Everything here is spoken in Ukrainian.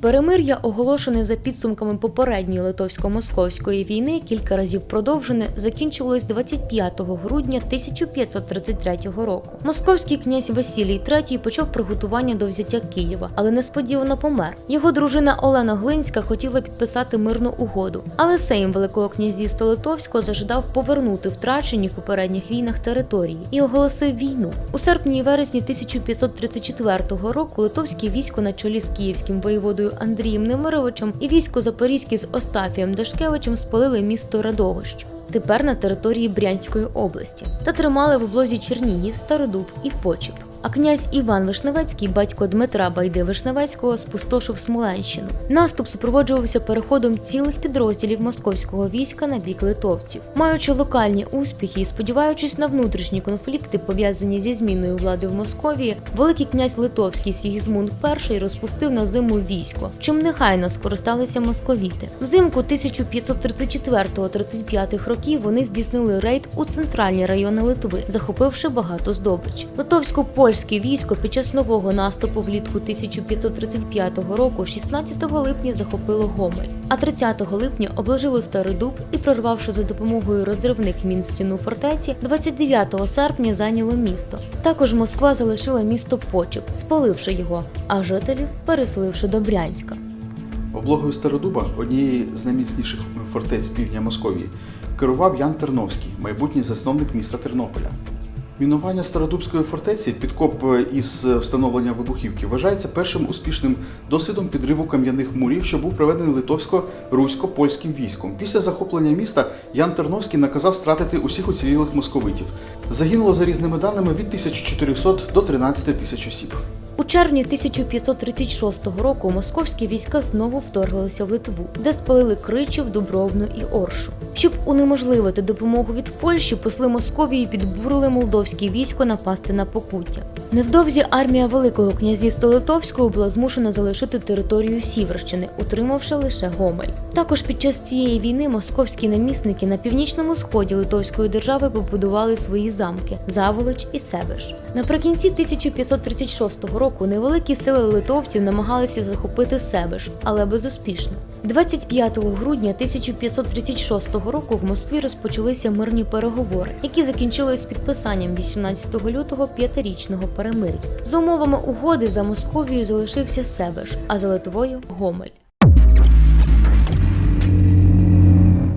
Перемир'я, оголошене за підсумками попередньої литовсько-московської війни, кілька разів продовжене, закінчувалось 25 грудня 1533 року. Московський князь Василій III почав приготування до взяття Києва, але несподівано помер. Його дружина Олена Глинська хотіла підписати мирну угоду, але Сейм Великого князівства Литовського зажадав повернути втрачені в попередніх війнах території і оголосив війну. У серпні і вересні 1534 року литовське військо на чолі з київським воєводою Андрієм Немировичем і військо Запорізькі з Остафієм Дашкевичем спалили місто Радогощ. Тепер на території Брянської області та тримали в облозі Чернігів, Стародуб і Почіп. А князь Іван Вишневецький, батько Дмитра Байди Вишневецького, спустошив Смоленщину. Наступ супроводжувався переходом цілих підрозділів московського війська на бік литовців. Маючи локальні успіхи і сподіваючись на внутрішні конфлікти, пов'язані зі зміною влади в Московії, великий князь Литовський Сігізмунд І розпустив на зиму військо, чим негайно скористалися московіти. Взимку 1534-35 років вони здійснили рейд у центральні райони Литви, захопивши багато здобич. Литовсько-польське військо під час нового наступу влітку 1535 року, 16 липня, захопило Гомель, а 30 липня обложило Стародуб і, прорвавши за допомогою розривних мін стіну фортеці, 29 серпня зайняло місто. Також Москва залишила місто Почеп, спаливши його, а жителів переселивши до Брянська. Облогою Стародуба, однієї з найміцніших фортець півдня Московії, керував Ян Терновський, майбутній засновник міста Тернополя. Мінування Стародубської фортеці, підкоп із встановлення вибухівки, вважається першим успішним досвідом підриву кам'яних мурів, що був проведений литовсько-русько-польським військом. Після захоплення міста Ян Терновський наказав стратити усіх уцілілих московитів. Загинуло за різними даними від 1400 до 13 тисяч осіб. У червні 1536 року московські війська знову вторглися в Литву, де спалили Кричів, Дубровну і Оршу. Щоб унеможливити допомогу від Польщі, посли Московії підбурили молдовське військо напасти на Покуття. Невдовзі армія Великого князівства Литовського була змушена залишити територію Сіверщини, утримавши лише Гомель. Також під час цієї війни московські намісники на північному сході Литовської держави побудували свої замки Заволоч і Себеж. Наприкінці 1536 року невеликі сили литовців намагалися захопити Себеж, але безуспішно. 25 грудня 1536 року в Москві розпочалися мирні переговори, які закінчились підписанням 18 лютого п'ятирічного перемир'я. З умовами угоди за Московією залишився Себеж, а за Литвою Гомель.